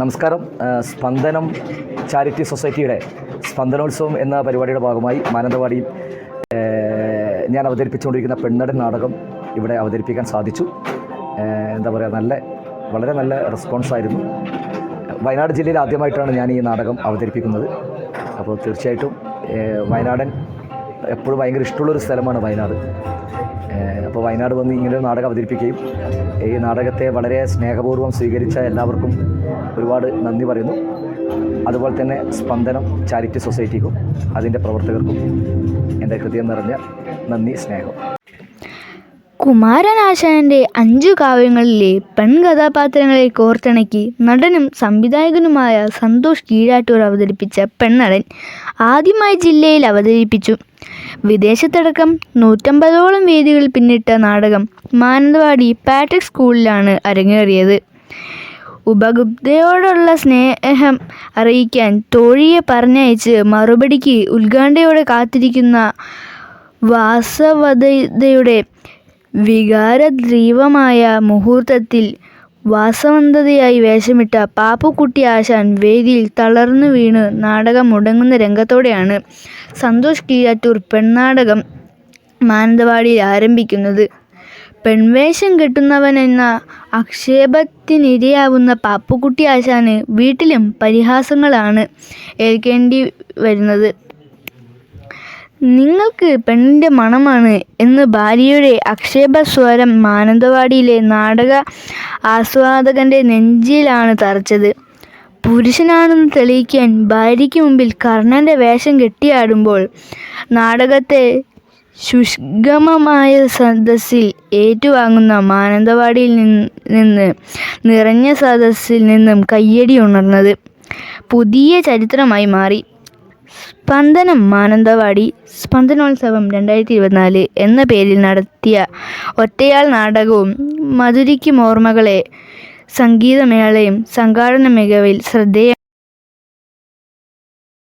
നമസ്കാരം. സ്പന്ദനം ചാരിറ്റി സൊസൈറ്റിയുടെ സ്പന്ദനോത്സവം എന്ന പരിപാടിയുടെ ഭാഗമായി മാനന്തവാടിയിൽ ഞാൻ അവതരിപ്പിച്ചുകൊണ്ടിരിക്കുന്ന പെണ്ണടൻ നാടകം ഇവിടെ അവതരിപ്പിക്കാൻ സാധിച്ചു. എന്താ പറയുക നല്ല വളരെ നല്ല റെസ്പോൺസ് ആയിരുന്നു. വയനാട് ജില്ലയിൽ ആദ്യമായിട്ടാണ് ഞാൻ ഈ നാടകം അവതരിപ്പിക്കുന്നത്. അപ്പോൾ തീർച്ചയായിട്ടും വയനാടൻ എപ്പോഴും ഭയങ്കര ഇഷ്ടമുള്ളൊരു സ്ഥലമാണ് വയനാട്. അപ്പോൾ വയനാട് വന്ന് ഇങ്ങനെ നാടകം അവതരിപ്പിക്കുകയും ഈ നാടകത്തെ വളരെ സ്നേഹപൂർവം സ്വീകരിച്ച എല്ലാവർക്കും ഒരുപാട് നന്ദി പറയുന്നു. അതുപോലെ തന്നെ സ്പന്ദനം ചാരിറ്റി സൊസൈറ്റിക്കും അതിന്റെ പ്രവർത്തകർക്കും എന്റെ ഹൃദയം നിറഞ്ഞ നന്ദി സ്നേഹം. കുമാരനാശാന്റെ അഞ്ചു കാവ്യങ്ങളിലെ പെൺകഥാപാത്രങ്ങളെ കോർത്തിണക്കി നടനും സംവിധായകനുമായ സന്തോഷ് കീഴാറ്റൂർ അവതരിപ്പിച്ച പെണ്ണടൻ ആദ്യമായി ജില്ലയിൽ അവതരിപ്പിച്ചു. വിദേശത്തടക്കം നൂറ്റമ്പതോളം വേദികൾ പിന്നിട്ട നാടകം മാനന്തവാടി പാട്രിക് സ്കൂളിലാണ് അരങ്ങേറിയത്. ഉപഗുപ്തയോടുള്ള സ്നേഹം അറിയിക്കാൻ തോഴിയെ പറഞ്ഞയച്ച് മറുപടിക്ക് ഉത്കണ്ഠയോടെ കാത്തിരിക്കുന്ന വാസവതയുടെ വികാരദ്രീവമായ മുഹൂർത്തത്തിൽ വാസവന്തതയായി വേഷമിട്ട പാപ്പുക്കുട്ടി ആശാൻ വേദിയിൽ തളർന്നു വീണ് നാടകം മുടങ്ങുന്ന രംഗത്തോടെയാണ് സന്തോഷ് കീഴാറ്റൂർ പെൺനാടകം മാനന്തവാടിയിൽ ആരംഭിക്കുന്നത്. പെൺവേഷം കെട്ടുന്നവനെന്ന ആക്ഷേപത്തിനിരയാവുന്ന പാപ്പുക്കുട്ടി ആശാന് വീട്ടിലും പരിഹാസങ്ങളാണ് ഏൽക്കേണ്ടി വരുന്നത്. നിങ്ങൾക്ക് പെണ്ണിന്റെ മണമാണ് എന്ന് ഭാര്യയുടെ ആക്ഷേപസ്വരം മാനന്തവാടിയിലെ നാടക ആസ്വാദകന്റെ നെഞ്ചിലാണ് തറച്ചത്. പുരുഷനാണെന്ന് തെളിയിക്കാൻ ഭാര്യയ്ക്ക് മുമ്പിൽ കർണന്റെ വേഷം കെട്ടിയാടുമ്പോൾ നാടകത്തെ ശുഷ്കമമായ സദസ്സിൽ ഏറ്റുവാങ്ങുന്ന മാനന്തവാടിയിൽ നിന്ന് നിറഞ്ഞ സദസ്സിൽ നിന്നും കയ്യടി ഉണർന്നത് പുതിയ ചരിത്രമായി മാറി. സ്പന്ദനം മാനന്തവാടി സ്പന്ദനോത്സവം രണ്ടായിരത്തി ഇരുപത്തിനാല് എന്ന പേരിൽ നടത്തിയ ഒറ്റയാൾ നാടകവും മധുരിക്കും ഓർമ്മകളെ സംഗീതമേളയും സംഘാടന മികവിൽ ശ്രദ്ധേയ